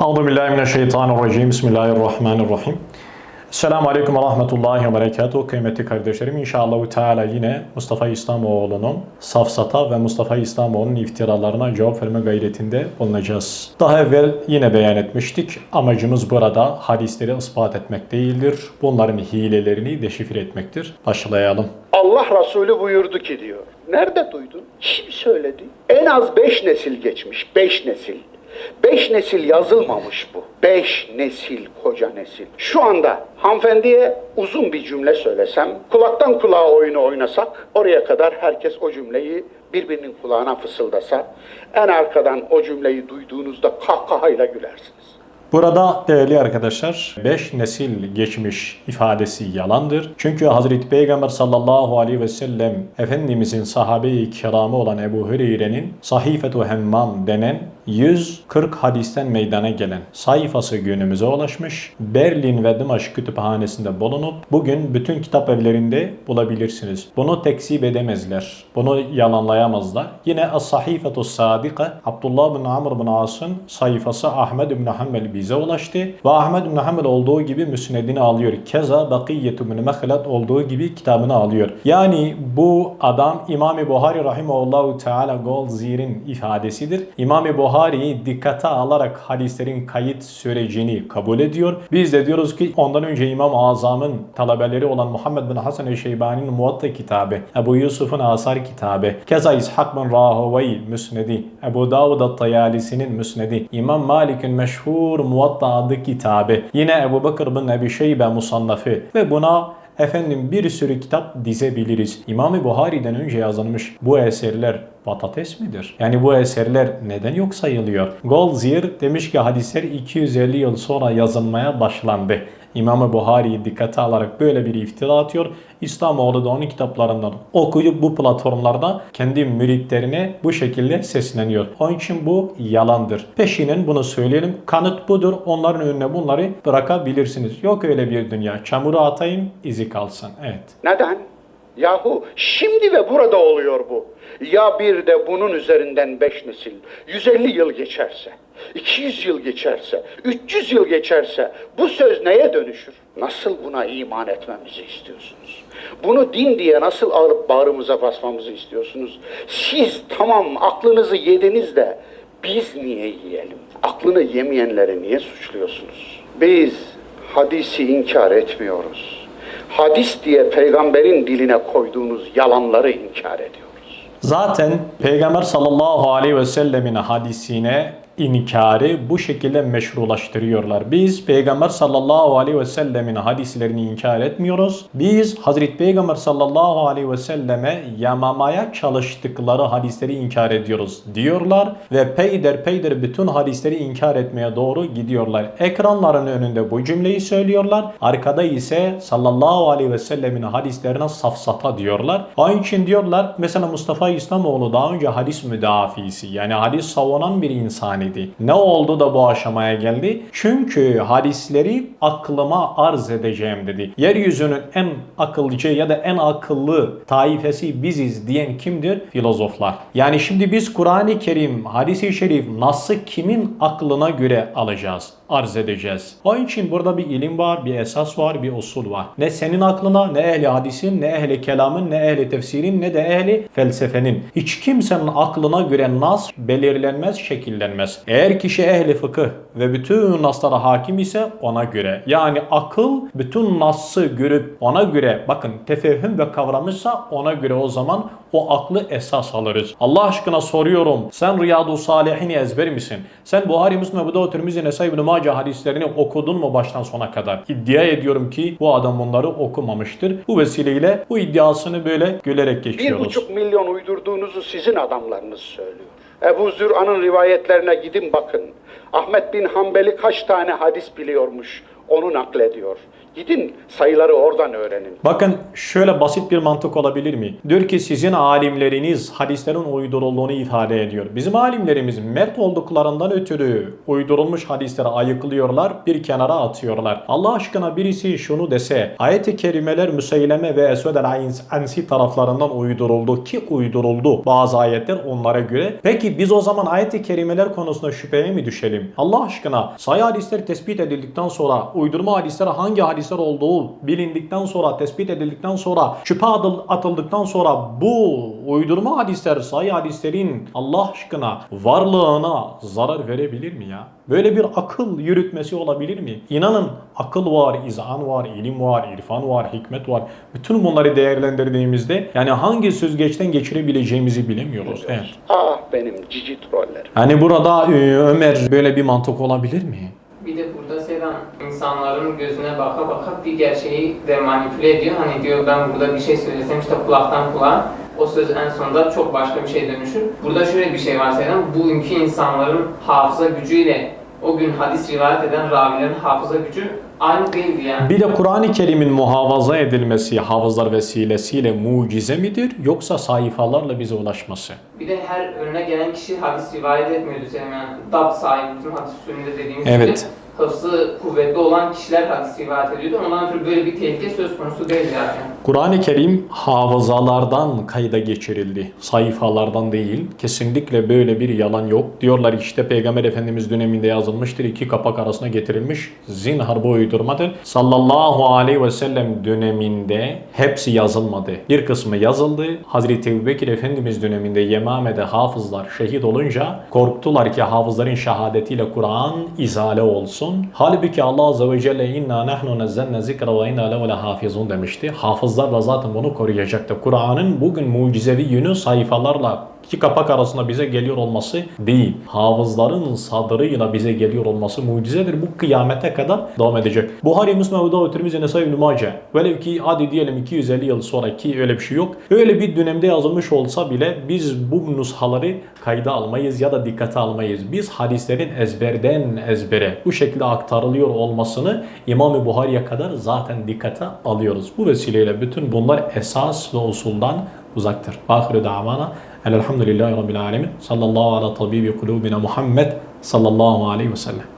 Euzu billahi mineşşeytanirracim. Bismillahirrahmanirrahim. Selamun Aleyküm ve Rahmetullahi ve Berekatuhu. Kıymetli kardeşlerim inşallah Teala yine Mustafa İslamoğlu'nun safsata ve Mustafa İslamoğlu'nun iftiralarına cevap verme gayretinde bulunacağız. Daha evvel yine beyan etmiştik. Amacımız burada hadisleri ispat etmek değildir. Bunların hilelerini deşifre etmektir. Başlayalım. Allah Resulü buyurdu ki diyor. Nerede duydun? Kim söyledi? En az beş nesil geçmiş. Beş nesil. Beş nesil yazılmamış bu. Beş nesil, koca nesil. Şu anda hanımefendiye uzun bir cümle söylesem, kulaktan kulağa oyunu oynasak, oraya kadar herkes o cümleyi birbirinin kulağına fısıldasa, en arkadan o cümleyi duyduğunuzda kahkahayla gülersiniz. Burada değerli arkadaşlar 5 nesil geçmiş ifadesi yalandır. Çünkü Hazreti Peygamber sallallahu aleyhi ve sellem Efendimizin sahabe-i kiramı olan Ebu Hureyre'nin Sahifetu Hemmam denen 140 hadisten meydana gelen sayfası günümüze ulaşmış. Berlin ve Dımaşk kütüphanesinde bulunup bugün bütün kitap evlerinde bulabilirsiniz. Bunu tekzip edemezler. Bunu yalanlayamazlar. Yine As-Sahifetu Sadika Abdullah bin Amr bin As'ın sayfası Ahmed bin Hanbel bize ulaştı. Ve Ahmed bin Hanbel olduğu gibi müsnedini alıyor. Keza Bakiyyetu bin Mehlet olduğu gibi kitabını alıyor. Yani bu adam İmam-ı Buhari Rahimeullahu Teala Golzir'in ifadesidir. İmam-ı Buhari'yi dikkate alarak hadislerin kayıt sürecini kabul ediyor. Biz de diyoruz ki ondan önce İmam-ı Azam'ın talebeleri olan Muhammed bin Hasan el-Şeybani'nin Muvatta kitabı, Ebu Yusuf'un Asar kitabı, keza İshak bin Rahovay Müsnedi, Ebu Davud at-Tayalisi'nin Müsnedi, İmam Malik'in meşhur Muvatta adlı kitabı, yine Ebu Bakır bin Ebi Şeybe Musannafı ve buna efendim bir sürü kitap dizebiliriz. İmam-ı Buhari'den önce yazılmış bu eserler patates midir? Yani bu eserler neden yok sayılıyor? Golzir demiş ki hadisler 250 yıl sonra yazılmaya başlandı. İmam-ı Buhari'yi dikkate alarak böyle bir iftira atıyor. İslamoğlu da onun kitaplarından okuyup bu platformlarda kendi müritlerine bu şekilde sesleniyor. Onun için bu yalandır. Peşinen bunu söyleyelim. Kanıt budur. Onların önüne bunları bırakabilirsiniz. Yok öyle bir dünya. Çamuru atayım izi kalsın. Evet. Neden? Yahu şimdi ve burada oluyor bu. Ya bir de bunun üzerinden beş nesil, 150 yıl geçerse, 200 yıl geçerse, 300 yıl geçerse bu söz neye dönüşür? Nasıl buna iman etmemizi istiyorsunuz? Bunu din diye nasıl alıp bağrımıza basmamızı istiyorsunuz? Siz tamam aklınızı yediniz de biz niye yiyelim? Aklını yemeyenleri niye suçluyorsunuz? Biz hadisi inkar etmiyoruz hadis diye peygamberin diline koyduğunuz yalanları inkar ediyoruz. Zaten Peygamber sallallahu aleyhi ve sellemin hadisine inkarı bu şekilde meşrulaştırıyorlar. Biz Peygamber sallallahu aleyhi ve sellemin hadislerini inkar etmiyoruz. Biz Hazreti Peygamber sallallahu aleyhi ve selleme yamamaya çalıştıkları hadisleri inkar ediyoruz diyorlar ve peyder peyder bütün hadisleri inkar etmeye doğru gidiyorlar. Ekranların önünde bu cümleyi söylüyorlar. Arkada ise sallallahu aleyhi ve sellemin hadislerine safsata diyorlar. Onun için diyorlar mesela Mustafa İslamoğlu daha önce hadis müdafisi yani hadis savunan bir insan idi. Ne oldu da bu aşamaya geldi? Çünkü hadisleri aklıma arz edeceğim dedi. Yeryüzünün en akılcı ya da en akıllı taifesi biziz diyen kimdir? Filozoflar. Yani şimdi biz Kur'an-ı Kerim, hadisi şerif nasıl kimin aklına göre alacağız? Arz edeceğiz. Onun için burada bir ilim var, bir esas var, bir usul var. Ne senin aklına, ne ehli hadisin, ne ehli kelamın, ne ehli tefsirin, ne de ehli felsefenin. Hiç kimsenin aklına göre nas belirlenmez, şekillenmez. Eğer kişi ehli fıkıh ve bütün naslara hakim ise ona göre. Yani akıl bütün nası görüp ona göre bakın tefehüm ve kavramışsa ona göre o zaman o aklı esas alırız. Allah aşkına soruyorum. Sen Riyadu Salihini ezber misin? Sen Buhari, Müslim, Ebu Davud, Tirmizi, Nesai, İbn Mace hadislerini okudun mu baştan sona kadar? İddia ediyorum ki bu adam bunları okumamıştır. Bu vesileyle bu iddiasını böyle gülerek Bir geçiyoruz. buçuk milyon uydurduğunuzu sizin adamlarınız söylüyor. Ebu Zür'an'ın rivayetlerine gidin bakın. Ahmet bin Hanbeli kaç tane hadis biliyormuş? onu naklediyor. Gidin sayıları oradan öğrenin. Bakın şöyle basit bir mantık olabilir mi? Diyor ki sizin alimleriniz hadislerin uydurulduğunu ifade ediyor. Bizim alimlerimiz mert olduklarından ötürü uydurulmuş hadisleri ayıklıyorlar, bir kenara atıyorlar. Allah aşkına birisi şunu dese, ayet-i kerimeler Müseyleme ve Esved el-Ansi taraflarından uyduruldu ki uyduruldu bazı ayetler onlara göre. Peki biz o zaman ayet-i kerimeler konusunda şüpheye mi düşelim? Allah aşkına sayı hadisler tespit edildikten sonra uydurma hadisler hangi hadisler olduğu bilindikten sonra tespit edildikten sonra şüphe atıl- atıldıktan sonra bu uydurma hadisler sayı hadislerin Allah aşkına varlığına zarar verebilir mi ya? Böyle bir akıl yürütmesi olabilir mi? İnanın akıl var, izan var, ilim var, irfan var, hikmet var. Bütün bunları değerlendirdiğimizde yani hangi süzgeçten geçirebileceğimizi bilemiyoruz. Evet. Ah benim cici trollerim. Yani burada e, Ömer böyle bir mantık olabilir mi? Sedan insanların gözüne baka baka bir gerçeği de manipüle ediyor. Hani diyor ben burada bir şey söylesem işte kulaktan kulağa o söz en sonunda çok başka bir şey dönüşür. Burada şöyle bir şey var Sedan. Bugünkü insanların hafıza gücüyle o gün hadis rivayet eden ravilerin hafıza gücü aynı değildi yani. Bir de Kur'an-ı Kerim'in muhafaza edilmesi hafızlar vesilesiyle mucize midir yoksa sayfalarla bize ulaşması? Bir de her önüne gelen kişi hadis rivayet etmiyordu senin yani. Dab sahibi bütün hadis usulünde dediğimiz Evet. gibi hıfzı kuvvetli olan kişiler hadis rivayet ediyordu. Ondan ötürü böyle bir tehlike söz konusu değil zaten. Kur'an-ı Kerim hafızalardan kayda geçirildi. Sayfalardan değil. Kesinlikle böyle bir yalan yok. Diyorlar işte Peygamber Efendimiz döneminde yazılmıştır. iki kapak arasına getirilmiş. Zinhar bu uydurmadır. Sallallahu aleyhi ve sellem döneminde hepsi yazılmadı. Bir kısmı yazıldı. Hazreti Ebubekir Efendimiz döneminde Yemame'de hafızlar şehit olunca korktular ki hafızların şehadetiyle Kur'an izale olsun. Halbuki Allah Azze ve Celle inna nahnu nazzalna zikra ve inna lehu lehafizun demişti. Hafızlar da zaten bunu koruyacaktı. Kur'an'ın bugün mucizevi yönü sayfalarla iki kapak arasında bize geliyor olması değil. Hafızların sadrıyla bize geliyor olması mucizedir. Bu kıyamete kadar devam edecek. Buhari, Müslim, Ebu Davud, Tirmizi, Nesai, İbn-i Mace. Velev ki hadi diyelim 250 yıl sonra ki öyle bir şey yok. Öyle bir dönemde yazılmış olsa bile biz bu nushaları kayda almayız ya da dikkate almayız. Biz hadislerin ezberden ezbere bu şekilde aktarılıyor olmasını İmam-ı Buhari'ye kadar zaten dikkate alıyoruz. Bu vesileyle bütün bunlar esas ve usuldan uzaktır. Ahiru davana elhamdülillahi rabbil alemin. Sallallahu ala tabibi kulubina Muhammed sallallahu aleyhi ve sellem.